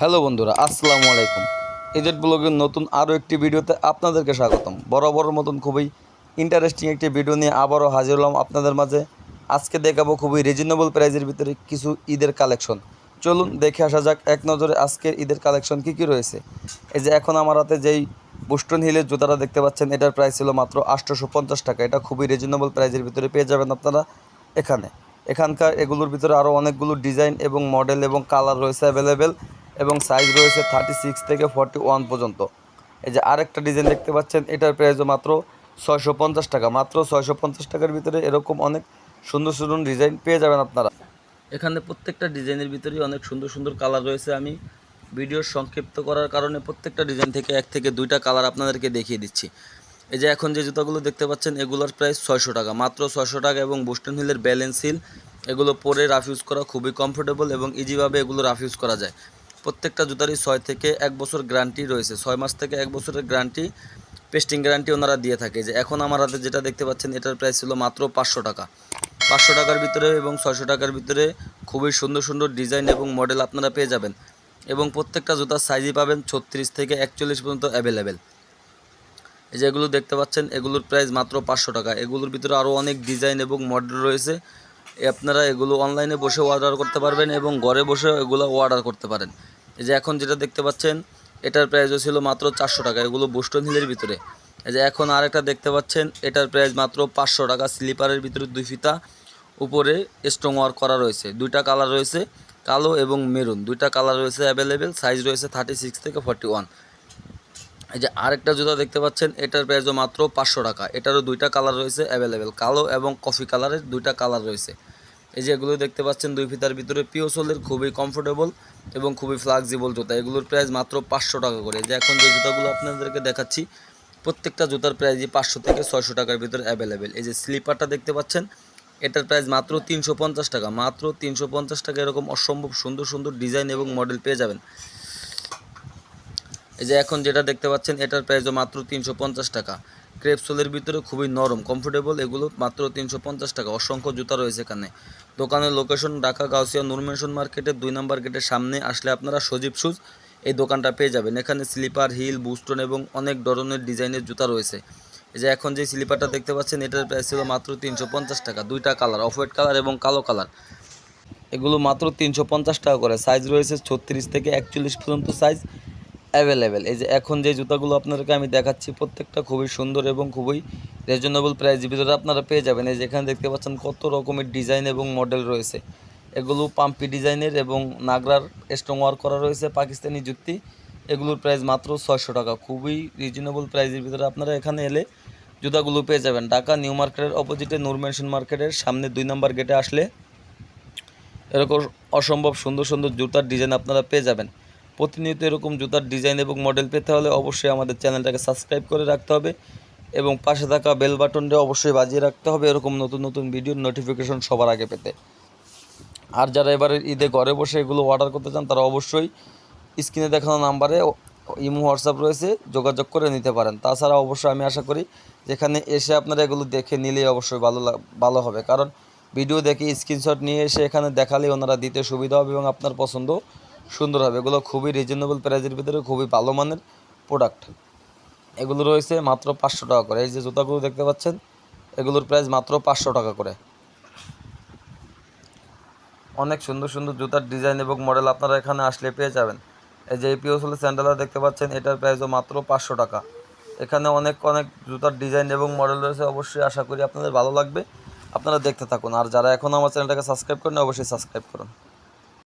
Hello বন্ধুরা, আসসালামু আলাইকুম। এজেড ব্লগের নতুন আরও একটি ভিডিওতে আপনাদেরকে স্বাগতম। বরাবর মতন খুবই ইন্টারেস্টিং একটি ভিডিও নিয়ে আবারও হাজির হলাম আপনাদের মাঝে। আজকে দেখাবো খুবই রিজনেবল প্রাইজের ভিতরে কিছু ঈদের কালেকশন চলুন দেখে আসা যাক এক নজরে আজকের ঈদের কালেকশন কী কী রয়েছে। এই যে এখন আমার হাতে যেই বুস্টন হিলের জুতাটা দেখতে পাচ্ছেন, এটার প্রাইস ছিল মাত্র আটশোশো পঞ্চাশ টাকা। এটা খুবই রিজনেবল প্রাইজের ভিতরে পেয়ে যাবেন আপনারা এখানে। এখানকার এগুলোর ভিতরে আরও অনেকগুলো ডিজাইন এবং মডেল এবং কালার রয়েছে অ্যাভেলেবেল এবং সাইজ রয়েছে থার্টি সিক্স থেকে ফর্টি ওয়ান পর্যন্ত। এই যে আরেকটা ডিজাইন দেখতে পাচ্ছেন, এটার প্রাইসও মাত্র ছয়শো পঞ্চাশ টাকা। মাত্র ছয়শো পঞ্চাশ টাকার ভিতরে এরকম অনেক সুন্দর সুন্দর ডিজাইন পেয়ে যাবেন আপনারা। এখানে প্রত্যেকটা ডিজাইনের ভিতরেই অনেক সুন্দর সুন্দর কালার রয়েছে। আমি ভিডিও সংক্ষিপ্ত করার কারণে প্রত্যেকটা ডিজাইন থেকে এক থেকে দুইটা কালার আপনাদেরকে দেখিয়ে দিচ্ছি। এই যে এখন যে জুতাগুলো দেখতে পাচ্ছেন, এগুলোর প্রাইস ছয়শো টাকা। মাত্র ছয়শো টাকা এবং বুস্টন হিলের ব্যালেন্স হিল এগুলো পরে রাফ ইউজ করা খুবই কমফোর্টেবল এবং ইজিভাবে এগুলো রাফ ইউজ করা যায়। প্রত্যেকটা জুতারই ছয় থেকে এক বছর গ্যারান্টি রয়েছে। ছয় মাস থেকে এক বছরের গ্যারান্টি পেস্টিং গ্যারান্টি ওনারা দিয়ে থাকে। যে এখন আমার হাতে যেটা দেখতে পাচ্ছেন, এটার প্রাইস ছিল মাত্র পাঁচশো টাকা। পাঁচশো টাকার ভিতরে এবং ছয়শো টাকার ভিতরে খুবই সুন্দর সুন্দর ডিজাইন এবং মডেল আপনারা পেয়ে যাবেন। এবং প্রত্যেকটা জুতার সাইজই পাবেন ছত্রিশ থেকে একচল্লিশ পর্যন্ত অ্যাভেলেবেল এই যে এগুলো দেখতে পাচ্ছেন, এগুলোর প্রাইস মাত্র পাঁচশো টাকা। এগুলোর ভিতরে আরও অনেক ডিজাইন এবং মডেল রয়েছে। আপনারা এগুলো অনলাইনে বসে অর্ডার করতে পারবেন এবং ঘরে বসে এগুলো অর্ডার করতে পারেন। এই যে এখন যেটা দেখতে পাচ্ছেন, এটার প্রাইসও ছিল মাত্র চারশো টাকা, এগুলো বোস্টন হিলের ভিতরে। এই যে এখন আরেকটা দেখতে পাচ্ছেন, এটার প্রাইস মাত্র পাঁচশো টাকা স্লিপারের ভিতরে দুই ফিতা, উপরে স্ট্রং ওয়ার্ক করা রয়েছে। দুইটা কালার রয়েছে, কালো এবং মেরুন দুইটা কালার রয়েছে অ্যাভেলেবেল সাইজ রয়েছে থার্টি সিক্স থেকে ফর্টি ওয়ান এই যে আরেকটা জুতা দেখতে পাচ্ছেন, এটার প্রাইসও মাত্র পাঁচশো টাকা। এটারও দুইটা কালার রয়েছে অ্যাভেলেবেল কালো এবং কফি কালারের দুইটা কালার রয়েছে। এই যে এগুলো দেখতে পাচ্ছেন, দুই ফিতার ভিতরে পিও সোলের খুবই কমফোর্টেবল এবং খুবই ফ্লেক্সিবল জুতা। এগুলোর প্রাইস মাত্র পাঁচশো টাকা করে। যে এখন যে জুতাগুলো আপনাদেরকে দেখাচ্ছি, প্রত্যেকটা জুতার প্রাইসই পাঁচশো থেকে ছয়শো টাকার ভিতরে অ্যাভেলেবেল এই যে স্লিপারটা দেখতে পাচ্ছেন, এটার প্রাইস মাত্র তিনশো পঞ্চাশ টাকা। মাত্র তিনশো পঞ্চাশ টাকা এরকম অসম্ভব সুন্দর সুন্দর ডিজাইন এবং মডেল পেয়ে যাবেন। এই যে এখন যেটা দেখতে পাচ্ছেন, এটার প্রাইসও মাত্র তিনশো পঞ্চাশ টাকা। ক্রেপসোলের ভিতরে খুবই নরম কমফোর্টেবল এগুলো মাত্র তিনশো পঞ্চাশ টাকা। অসংখ্য জুতা রয়েছে এখানে। দোকানের লোকেশন ঢাকা গাউসিয়া নুরমেশন মার্কেটের দুই নম্বর গেটের সামনে আসলে আপনারা সজীব শুজ এই দোকানটা পেয়ে যাবেন। এখানে স্লিপার হিল বুস্টন এবং অনেক ধরনের ডিজাইনের জুতা রয়েছে। এই যে এখন যে স্লিপারটা দেখতে পাচ্ছেন, এটার প্রাইস ছিল মাত্র তিনশো পঞ্চাশ টাকা। দুইটা কালার অফ হোয়াইট কালার এবং কালো কালার এগুলো মাত্র তিনশো পঞ্চাশ টাকা করে। সাইজ রয়েছে ছত্রিশ থেকে একচল্লিশ পর্যন্ত সাইজ অ্যাভেলেবেল এই যে এখন যে জুতাগুলো আপনাদেরকে আমি দেখাচ্ছি, প্রত্যেকটা খুবই সুন্দর এবং খুবই রিজনেবল প্রাইসের ভিতরে আপনারা পেয়ে যাবেন। এই যে এখানে দেখতে পাচ্ছেন কত রকমের ডিজাইন এবং মডেল রয়েছে। এগুলো পাম্পি ডিজাইনের এবং নাগরার স্ট্রং ওয়ার্ক করা রয়েছে পাকিস্তানি জুতি। এগুলোর প্রাইস মাত্র ছয়শো টাকা। খুবই রিজনেবল প্রাইসের ভিতরে আপনারা এখানে এলে জুতাগুলো পেয়ে যাবেন। ঢাকা নিউ মার্কেটের অপোজিটে নূর মেনশন মার্কেটের সামনে দুই নম্বর গেটে আসলে এরকম অসম্ভব সুন্দর সুন্দর জুতার ডিজাইন আপনারা পেয়ে যাবেন। প্রতিনিয়ত এরকম জুতার ডিজাইন এবং মডেল পেতে হলে অবশ্যই আমাদের চ্যানেলটাকে সাবস্ক্রাইব করে রাখতে হবে এবং পাশে থাকা বেল বাটনটা অবশ্যই বাজিয়ে রাখতে হবে এরকম নতুন নতুন ভিডিওর নোটিফিকেশন সবার আগে পেতে। আর যারা এবারে ঈদে ঘরে বসে এগুলো অর্ডার করতে চান, তারা অবশ্যই স্ক্রিনে দেখানো নাম্বারে ইমো, হোয়াটসঅ্যাপ রয়েছে, যোগাযোগ করে নিতে পারেন। তাছাড়া অবশ্যই আমি আশা করি যেখানে এসে আপনারা এগুলো দেখে নিলেই অবশ্যই ভালো ভালো হবে। কারণ ভিডিও দেখে স্ক্রিনশট নিয়ে এসে এখানে দেখালেই ওনারা দিতে সুবিধা হবে এবং আপনার পছন্দ সুন্দর হবে। এগুলো খুবই রিজনেবল প্রাইসের ভিতরে, খুবই ভালো মানের প্রোডাক্ট এগুলো রয়েছে মাত্র পাঁচশো টাকা করে। এই যে জুতাগুলো দেখতে পাচ্ছেন, এগুলোর প্রাইস মাত্র পাঁচশো টাকা করে। অনেক সুন্দর সুন্দর জুতার ডিজাইন এবং মডেল আপনারা এখানে আসলে পেয়ে যাবেন। এই যে পিওসলের স্যান্ডেলটা দেখতে পাচ্ছেন, এটার প্রাইসও মাত্র পাঁচশো টাকা। এখানে অনেক অনেক জুতার ডিজাইন এবং মডেল রয়েছে, অবশ্যই আশা করি আপনাদের ভালো লাগবে। আপনারা দেখতে থাকুন। আর যারা এখন আমার চ্যানেলটাকে সাবস্ক্রাইব করেন অবশ্যই সাবস্ক্রাইব করুন।